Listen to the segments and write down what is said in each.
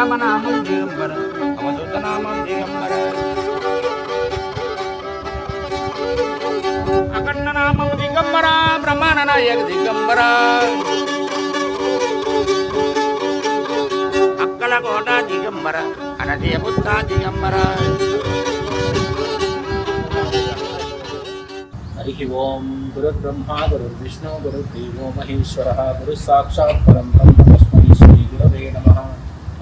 రామనామం దిగంబర అవధూత నామం దిగంబర అఖండ నామం దిగంబర బ్రహ్మాండ నాయక దిగంబర అక్కల కోట దిగంబర అనదయ పుత్త దిగంబర హరి ఓం గురుర్బ్రహ్మ గురుర్విష్ణు గురుర్దేవో మహేశ్వర గురు సాక్షాత్ పరం బ్రహ్మ తస్మై శ్రీ గురవే నమ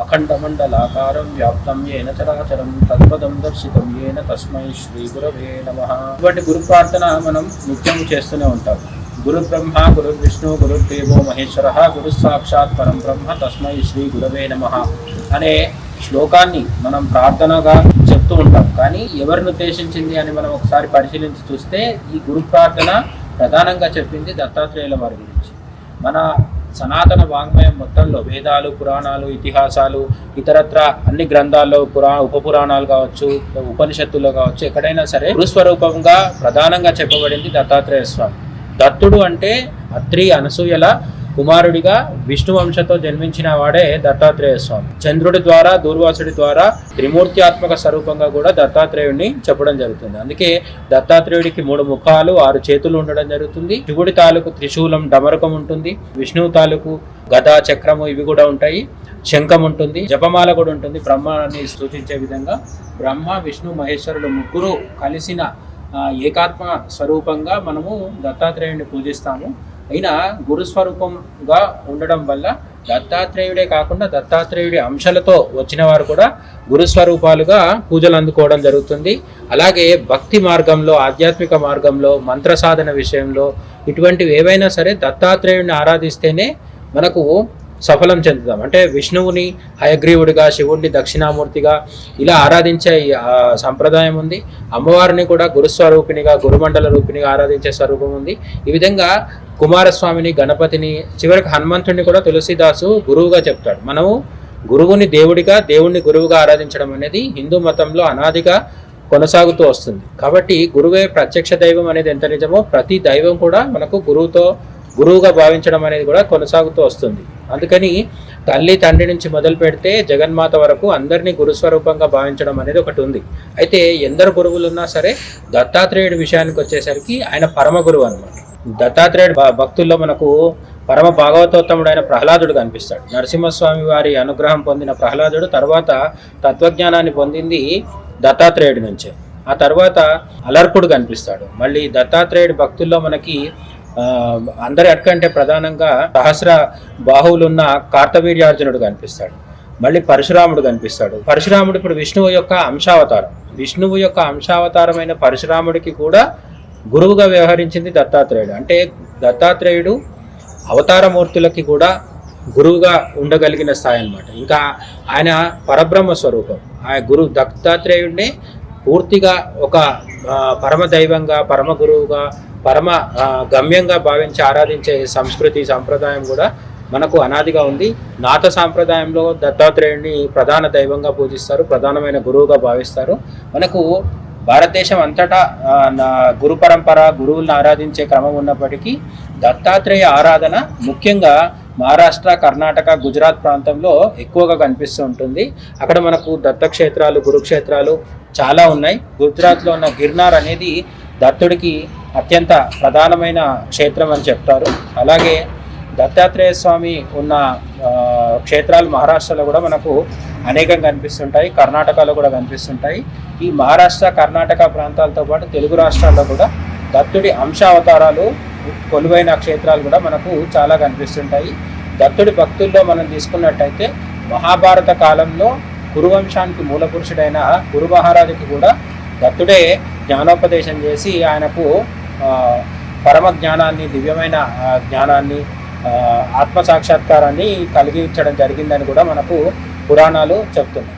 అఖండమండలాకారం వ్యాప్తం ఏన చరాచరం తత్పదం దర్శితం ఏన తస్మై శ్రీ గురవే నమ. ఇటువంటి గురు ప్రార్థన మనం నిత్యం చేస్తూనే ఉంటాం. గురు బ్రహ్మ గురు విష్ణు గురుర్దేవో మహేశ్వర గురు సాక్షాత్ పరం బ్రహ్మ తస్మై శ్రీ గురవే నమ అనే శ్లోకాన్ని మనం ప్రార్థనగా చెప్తూ ఉంటాం. కానీ ఎవరిని ఉద్దేశించింది అని మనం ఒకసారి పరిశీలించి చూస్తే ఈ గురు ప్రార్థన ప్రధానంగా చెప్పింది దత్తాత్రేయుల వారి గురించి. మన సనాతన వాంగ్మయం మొత్తంలో వేదాలు పురాణాలు ఇతిహాసాలు ఇతరత్ర అన్ని గ్రంథాల్లో పురా ఉప పురాణాలు కావచ్చు ఉపనిషత్తుల్లో కావచ్చు ఎక్కడైనా సరే గురుస్వరూపంగా ప్రధానంగా చెప్పబడింది దత్తాత్రేయ స్వామి. దత్తుడు అంటే అత్రి అనసూయల కుమారుడిగా విష్ణు వంశతో జన్మించిన వాడే దత్తాత్రేయ స్వామి. చంద్రుడి ద్వారా దూర్వాసుడి ద్వారా త్రిమూర్త్యాత్మక స్వరూపంగా కూడా దత్తాత్రేయుడిని చెప్పడం జరుగుతుంది. అందుకే దత్తాత్రేయుడికి మూడు ముఖాలు ఆరు చేతులు ఉండడం జరుగుతుంది. శివుడి తాలూకు త్రిశూలం డమరకం ఉంటుంది. విష్ణువు తాలూకు గదా చక్రము ఇవి కూడా ఉంటాయి. శంఖం ఉంటుంది. జపమాల కూడా ఉంటుంది. బ్రహ్మాన్ని సూచించే విధంగా బ్రహ్మ విష్ణు మహేశ్వరుడు ముగ్గురు కలిసిన ఏకాత్మ స్వరూపంగా మనము దత్తాత్రేయుడిని పూజిస్తాము. అయినా గురు స్వరూపంగా ఉండడం వల్ల దత్తాత్రేయుడే కాకుండా దత్తాత్రేయుడి అంశాలతో వచ్చిన వారు కూడా గురు స్వరూపాలుగా పూజలు అందుకోవడం జరుగుతుంది. అలాగే భక్తి మార్గంలో ఆధ్యాత్మిక మార్గంలో మంత్ర సాధన విషయంలో ఇటువంటివి ఏవైనా సరే దత్తాత్రేయుడిని ఆరాధిస్తేనే మనకు సఫలం చెందుతాం అంటే విష్ణువుని హయగ్రీవుడిగా శివుడిని దక్షిణామూర్తిగా ఇలా ఆరాధించే సంప్రదాయం ఉంది. అమ్మవారిని కూడా గురుస్వరూపిణిగా గురుమండల రూపిణిగా ఆరాధించే స్వరూపం ఉంది. ఈ విధంగా కుమారస్వామిని గణపతిని చివరికి హనుమంతుడిని కూడా తులసిదాసు గురువుగా చెప్తాడు. మనము గురువుని దేవుడిగా దేవుణ్ణి గురువుగా ఆరాధించడం అనేది హిందూ మతంలో అనాదిగా కొనసాగుతూ వస్తుంది. కాబట్టి గురువే ప్రత్యక్ష దైవం అనేది ఎంత నిజమో ప్రతి దైవం కూడా మనకు గురువుతో గురువుగా భావించడం అనేది కూడా కొనసాగుతూ వస్తుంది. అందుకని తల్లి తండ్రి నుంచి మొదలు పెడితే జగన్మాత వరకు అందరినీ గురుస్వరూపంగా భావించడం అనేది ఒకటి ఉంది. అయితే ఎందరు గురువులు ఉన్నా సరే దత్తాత్రేయుడి విషయానికి వచ్చేసరికి ఆయన పరమ గురువు అనమాట దత్తాత్రేయుడు భక్తుల్లో మనకు పరమ భాగవతోత్తముడైన ప్రహ్లాదుడు కనిపిస్తాడు. నరసింహస్వామి వారి అనుగ్రహం పొందిన ప్రహ్లాదుడు తర్వాత తత్వజ్ఞానాన్ని పొందింది దత్తాత్రేయుడి నుంచే. ఆ తర్వాత అలర్కుడు కనిపిస్తాడు. మళ్ళీ దత్తాత్రేయుడి భక్తుల్లో మనకి అందరి అట్కంటే ప్రధానంగా సహస్ర బాహువులున్న కార్తవీర్యార్జునుడు కనిపిస్తాడు. మళ్ళీ పరశురాముడు కనిపిస్తాడు. పరశురాముడు ఇప్పుడు విష్ణువు యొక్క అంశావతారం. విష్ణువు యొక్క అంశావతారమైన పరశురాముడికి కూడా గురువుగా వ్యవహరించింది దత్తాత్రేయుడు. అంటే దత్తాత్రేయుడు అవతారమూర్తులకి కూడా గురువుగా ఉండగలిగిన స్థాయి అన్నమాట. ఇంకా ఆయన పరబ్రహ్మ స్వరూపం. ఆయన గురు దత్తాత్రేయుడిని పూర్తిగా ఒక పరమ దైవంగా పరమ గురువుగా పరమ గమ్యంగా భావించి ఆరాధించే సంస్కృతి సంప్రదాయం కూడా మనకు అనాదిగా ఉంది. నాథ సాంప్రదాయంలో దత్తాత్రేయుడిని ప్రధాన దైవంగా పూజిస్తారు ప్రధానమైన గురువుగా భావిస్తారు. మనకు భారతదేశం అంతటా నా గురు పరంపర గురువులను ఆరాధించే క్రమం ఉన్నప్పటికీ దత్తాత్రేయ ఆరాధన ముఖ్యంగా మహారాష్ట్ర కర్ణాటక గుజరాత్ ప్రాంతంలో ఎక్కువగా కనిపిస్తూ ఉంటుంది. అక్కడ మనకు దత్తక్షేత్రాలు గురుక్షేత్రాలు చాలా ఉన్నాయి. గుజరాత్లో ఉన్న గిర్నార్ అనేది దత్తుడికి అత్యంత ప్రధానమైన క్షేత్రం అని చెప్తారు. అలాగే దత్తాత్రేయ స్వామి ఉన్న క్షేత్రాలు మహారాష్ట్రలో కూడా మనకు అనేకం కనిపిస్తుంటాయి. కర్ణాటకలో కూడా కనిపిస్తుంటాయి. ఈ మహారాష్ట్ర కర్ణాటక ప్రాంతాలతో పాటు తెలుగు రాష్ట్రాల్లో కూడా దత్తుడి అంశావతారాలు కొలువైన క్షేత్రాలు కూడా మనకు చాలా కనిపిస్తుంటాయి. దత్తుడి భక్తుల్లో మనం తీసుకున్నట్టయితే మహాభారత కాలంలో కురువంశానికి మూల పురుషుడైన కురు మహారాజుకి కూడా దత్తుడే జ్ఞానోపదేశం చేసి ఆయనకు పరమ జ్ఞానాన్ని దివ్యమైన జ్ఞానాన్ని ఆత్మ సాక్షాత్కారాన్ని కలిగించడం జరిగిందని కూడా మనకు పురాణాలు చెప్తున్నాయి.